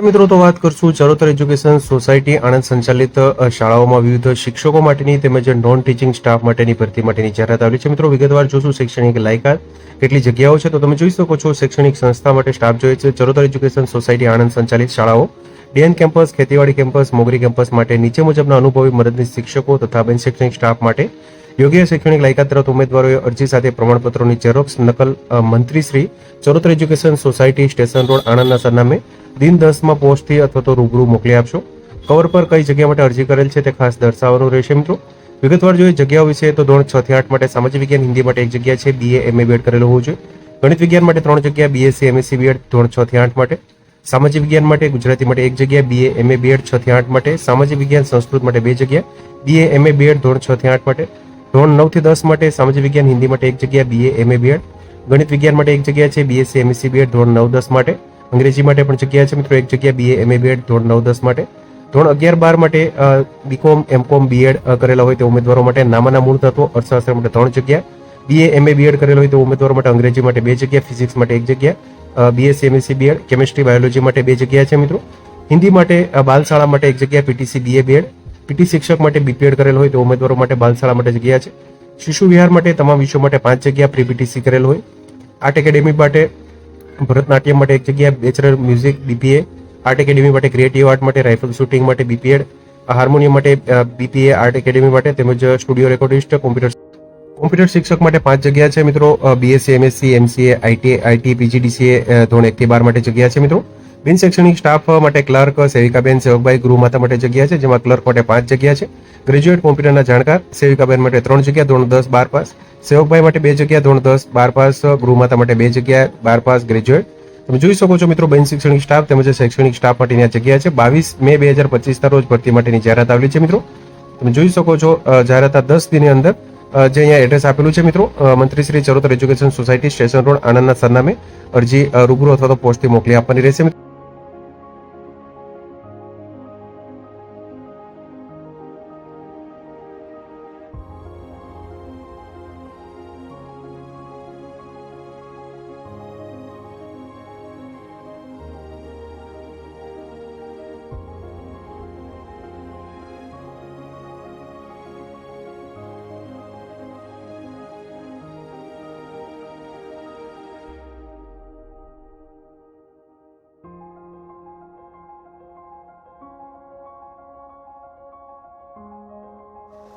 મિત્રો, તો વાત કરશું ચરોતર એજ્યુકેશન સોસાયટી આણંદ સંચાલિત શાળાઓમાં વિવિધ શિક્ષકો માટેની તેમજ નોન ટીચિંગ સ્ટાફ માટેની ભરતી માટેની જાહેરાત આવેલી છે. મિત્રો, વિગતવાર જોશું શૈક્ષણિક લાયકાત, કેટલી જગ્યાઓ છે, તો તમે જોઈ શકો છો શૈક્ષણિક સંસ્થા માટે સ્ટાફ જોઈએ છે ચરોતર એજ્યુકેશન સોસાયટી આણંદ સંચાલિત શાળાઓ. ડીએન કેમ્પસ ખેતીવાડી કેમ્પસ મોગરી કેમ્પસ માટે નીચે મુજબના અનુભવી મદદની શિક્ષકો તથા બિન શૈક્ષણિક સ્ટાફ માટે યોગ્ય શૈક્ષણિક લાયકાત ધરાવતા ઉમેદવારોએ અરજી સાથે પ્રમાણપત્રોની ઝેરોક્ષ નકલ મંત્રી Charotar education society, station road, આણંદના સરનામે દિન દસમાં પોસ્ટથી અથવા તો રૂબરૂ મોકલી આપશો. કવર પર કઈ જગ્યા માટે અરજી કરેલ છે તે ખાસ દર્શાવવાનું રહેશે મિત્રો. વિગતવાર જોઈએ જગ્યાઓ વિશે તો ધોરણ છ થી આઠ માટે સામાજિક વિજ્ઞાન, હિન્દી માટે એક જગ્યા છે બીએ એમએ બીએડ કરેલો હોવું જોઈએ. ગણિત વિજ્ઞાન માટે ત્રણ જગ્યા બીએસસી એમએસસી બીએડ ધોરણ છ થી આઠ માટે. સામાજિક વિજ્ઞાન માટે ગુજરાતી માટે એક જગ્યા બીએ એમએ બીએડ છ થી આઠ માટે. સામાજિક વિજ્ઞાન, સંસ્કૃત માટે બે જગ્યા બીએ એમએ બીએડ ધોરણ છ થી આઠ માટે. ધોરણ નવથી દસ માટે સામાજિક વિજ્ઞાન, હિન્દી માટે એક જગ્યા બીએ એમએ બીએડ ગણિત વિજ્ઞાન માટે એક જગ્યા છે બીએસસી એમએસસી બીએડ ધોરણ નવ દસ માટે. અંગ્રેજી માટે પણ જગ્યા છે મિત્રો, એક જગ્યા બીએ એમએ બીએડ ધોરણ નવ દસ માટે. ધોરણ અગિયાર બાર માટે બીકોમ એમકોમ બીએડ કરેલા હોય તે ઉમેદવારો માટે નામાના મૂળ તત્વો, અર્થશાસ્ત્ર માટે ત્રણ જગ્યા. બીએ એમએ બીએડ કરેલો હોય તો ઉમેદવારો માટે અંગ્રેજી માટે બે જગ્યા, ફિઝિક્સ માટે એક જગ્યા. BSc MSc BEd chemistry, biology માટે બે જગ્યા છે મિત્રો. હિન્દી માટે બાલશાળા માટે એક જગ્યા પીટીસી બીએ બીએડ પીટી શિક્ષક માટે બીપીએડ કરેલ હોય તે ઉમેદવારો માટે બાલશાળા માટે જગ્યા છે. શિશુ વિહાર માટે તમામ વિષયો માટે પાંચ જગ્યા પ્રી પીટીસી કરેલ હોય. આર્ટ એકેડેમી માટે ભરતનાટ્યમ માટે એક જગ્યા bachelor music BPA art academy માટે ક્રિએટિવ આર્ટ માટે રાઇફલ શૂટિંગ માટે બીપીએડ હાર્મોનિયમ માટે બીપીએ આર્ટ એકેડેમી માટે તેમજ સ્ટુડિયો રેકોર્ડિસ્ટ, કોમ્પ્યુટર કોમ્પ્યુટર શિક્ષક માટે પાંચ જગ્યા છે મિત્રો. BSc MSc MCA IT IT PGDCA ધોરણ એક થી બાર માટે જગ્યા છે મિત્રો. બિન શૈક્ષણિક સ્ટાફ માટે ક્લર્ક સેવિકાબેન, સેવકભાઈ ગૃહમાતા માટે જગ્યા છે, જેમાં ક્લર્ક માટે પાંચ જગ્યા છે. ગ્રેજ્યુએટ કોમ્પ્યુટરના જાણકાર, સેવિકાબેન માટે ત્રણ જગ્યા, ધોરણ દસ, બાર પાસ. સેવકભાઈ માટે બે જગ્યા, ધોરણ દસ, બાર પાસ. ગૃહમાતા માટે બે જગ્યા, બાર પાસ ગ્રેજ્યુએટ તમે જોઈ શકો છો મિત્રો, બિન શૈક્ષણિક સ્ટાફ તેમજ શૈક્ષણિક સ્ટાફ માટેની આ જગ્યા છે. બાવીસ મે બે હજાર પચીસના રોજ ભરતી માટેની જાહેરાત આવેલી છે મિત્રો. તમે જોઈ શકો છો જાહેરાત આ દસ દિનની અંદર જે અહીંયા એડ્રેસ આપેલું છે મિત્રો મંત્રી Shri Charotar education society station road, આણંદના સરનામે. અરજી રૂબરૂ અથવા તો પોસ્ટથી મોકલી આપવાની રહેશે મિત્રો.